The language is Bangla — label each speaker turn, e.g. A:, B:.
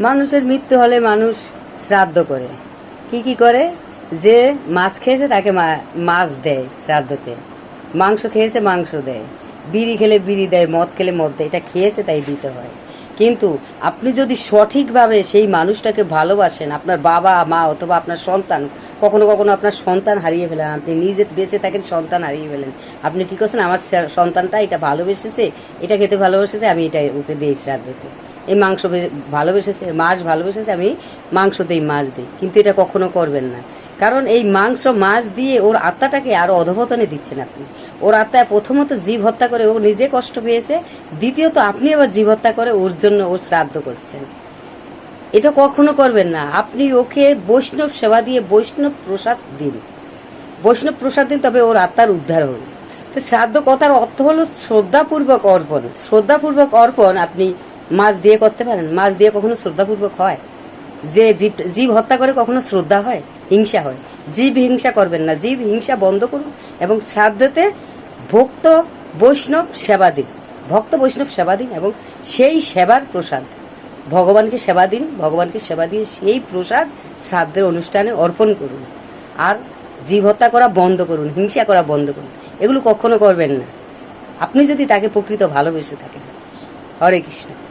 A: মানুষের মৃত্যু হলে মানুষ শ্রাদ্ধ করে। কি কি করে? যে মাছ খেয়েছে তাকে মাছ দেয় শ্রাদ্ধতে। মাংস খেয়েছে, মাংস দেয়। বিড়ি খেলে বিড়ি দেয়, মদ খেলে মদ দেয়। এটা খেয়েছে তাই দিতে হয়। কিন্তু আপনি যদি সঠিকভাবে সেই মানুষটাকে ভালোবাসেন, আপনার বাবা, মা অথবা আপনার সন্তান, কখনো কখনো আপনার সন্তান হারিয়ে ফেলেন, আপনি নিজে বেঁচে থাকেন, সন্তান হারিয়ে ফেলেন। আপনি কি করছেন? আমার সন্তানটা এটা ভালোবেসেছে, এটা খেতে ভালোবেসেছে, আমি এটা ওকে দিই শ্রাদ্ধতে। এই মাংস ভালোবেসেছে, মাছ ভালোবেসেছে, আমি মাংসতেই মাছ দিই। কিন্তু এটা কখনো করবেন না। কারণ এই মাংস মাছ দিয়ে ওর আত্মাটাকে আরও অধপতনে দিচ্ছেন আপনি। ওর আত্মায় প্রথমত জীব হত্যা করে ও নিজে কষ্ট পেয়েছে, দ্বিতীয়ত আপনি আবার জীব হত্যা করে ওর জন্য ওর শ্রাদ্ধ করছেন। এটা কখনো করবেন না। আপনি ওকে বৈষ্ণব সেবা দিয়ে বৈষ্ণব প্রসাদ দিন। বৈষ্ণব প্রসাদ দিন, তবে ওর আত্মার উদ্ধার হবে তো শ্রাদ্ধ কথার অর্থ হলো শ্রদ্ধাপূর্বক অর্পণ। শ্রদ্ধাপূর্বক অর্পণ আপনি মাছ দিয়ে করতে পারেন। মাছ দিয়ে কখনো শ্রদ্ধাপূর্বক হয়। যে জীব জীব হত্যা করে কখনো শ্রদ্ধা হয়, হিংসা হয়। জীব হিংসা করবেন না। জীব হিংসা বন্ধ করুন এবং শ্রাদ্ধতে ভক্ত বৈষ্ণব সেবা দিন। ভক্ত বৈষ্ণব সেবা দিন এবং সেই সেবার প্রসাদ। ভগবানকে সেবা দিন, ভগবানকে সেবা দিয়ে সেই প্রসাদ শ্রাদ্ধের অনুষ্ঠানে অর্পণ করুন। আর জীব হত্যা করা বন্ধ করুন, হিংসা করা বন্ধ করুন। এগুলো কখনো করবেন না। আপনি যদি তাকে প্রকৃত ভালোবেসে থাকেন। হরে কৃষ্ণ।